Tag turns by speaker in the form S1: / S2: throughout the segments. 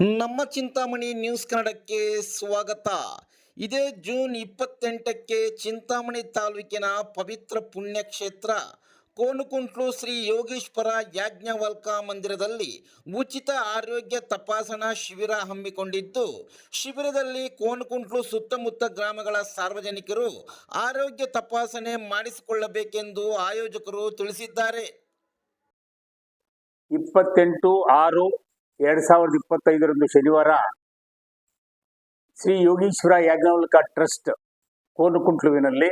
S1: ನಮ್ಮ ಚಿಂತಾಮಣಿ ನ್ಯೂಸ್ ಕನ್ನಡಕ್ಕೆ ಸ್ವಾಗತ. ಇದೇ ಜೂನ್ ಇಪ್ಪತ್ತೆಂಟಕ್ಕೆ ಚಿಂತಾಮಣಿ ತಾಲೂಕಿನ ಪವಿತ್ರ ಪುಣ್ಯಕ್ಷೇತ್ರ, ಕೋನುಕುಂಟ್ಲು ಶ್ರೀ ಯೋಗೀಶ್ವರ ಯಾಜ್ಞವಲ್ಕ ಮಂದಿರದಲ್ಲಿ ಉಚಿತ ಆರೋಗ್ಯ ತಪಾಸಣಾ ಶಿಬಿರ ಹಮ್ಮಿಕೊಂಡಿದ್ದು, ಶಿಬಿರದಲ್ಲಿ ಕೋನುಕುಂಟ್ಲು ಸುತ್ತಮುತ್ತ ಗ್ರಾಮಗಳ ಸಾರ್ವಜನಿಕರು ಆರೋಗ್ಯ ತಪಾಸಣೆ ಮಾಡಿಸಿಕೊಳ್ಳಬೇಕೆಂದು ಆಯೋಜಕರು ತಿಳಿಸಿದ್ದಾರೆ.
S2: ಇಪ್ಪತ್ತೆಂಟು ಆರು ಎರಡು ಸಾವಿರದ ಇಪ್ಪತ್ತೈದರಂದು ಶನಿವಾರ ಶ್ರೀ ಯೋಗೀಶ್ವರ ಯಾಜ್ಞವಲ್ಕ ಟ್ರಸ್ಟ್ ಕೋನಕುಂಟ್ಲುವಿನಲ್ಲಿ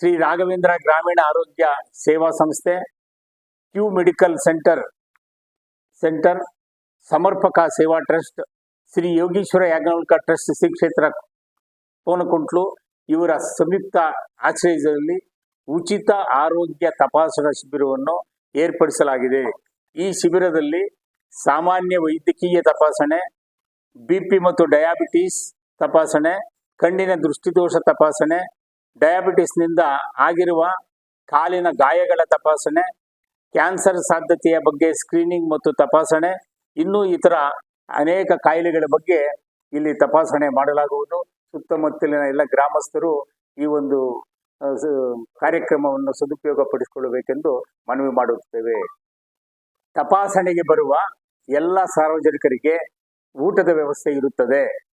S2: ಶ್ರೀ ರಾಘವೇಂದ್ರ ಗ್ರಾಮೀಣ ಆರೋಗ್ಯ ಸೇವಾ ಸಂಸ್ಥೆ Q medical centre centre Samarpaka Seva trust, Shri Yogishwara Yajnavalkya trust Shri Kshetra Konakuntlu ಇವರ ಸಂಯುಕ್ತ ಆಶ್ರಯದಲ್ಲಿ ಉಚಿತ ಆರೋಗ್ಯ ತಪಾಸಣಾ ಶಿಬಿರವನ್ನು ಏರ್ಪಡಿಸಲಾಗಿದೆ. ಈ ಶಿಬಿರದಲ್ಲಿ ಸಾಮಾನ್ಯ ವೈದ್ಯಕೀಯ ತಪಾಸಣೆ ಬಿ ಪಿ ಮತ್ತು ಡಯಾಬಿಟೀಸ್ ತಪಾಸಣೆ, ಕಣ್ಣಿನ ದೃಷ್ಟಿದೋಷ ತಪಾಸಣೆ ಡಯಾಬಿಟಿಸ್ನಿಂದ ಆಗಿರುವ ಕಾಲಿನ ಗಾಯಗಳ ತಪಾಸಣೆ, ಕ್ಯಾನ್ಸರ್ ಸಾಧ್ಯತೆಯ ಬಗ್ಗೆ ಸ್ಕ್ರೀನಿಂಗ್ ಮತ್ತು ತಪಾಸಣೆ, ಇನ್ನೂ ಇತರ ಅನೇಕ ಕಾಯಿಲೆಗಳ ಬಗ್ಗೆ ಇಲ್ಲಿ ತಪಾಸಣೆ ಮಾಡಲಾಗುವುದು. ಸುತ್ತಮುತ್ತಲಿನ ಎಲ್ಲ ಗ್ರಾಮಸ್ಥರು ಈ ಒಂದು ಕಾರ್ಯಕ್ರಮವನ್ನು ಸದುಪಯೋಗ ಪಡಿಸಿಕೊಳ್ಳಬೇಕೆಂದು ಮನವಿ ಮಾಡುತ್ತೇವೆ. ತಪಾಸಣೆಗೆ ಬರುವ ಎಲ್ಲ ಸಾರ್ವಜನಿಕರಿಗೆ ಊಟದ ವ್ಯವಸ್ಥೆ ಇರುತ್ತದೆ.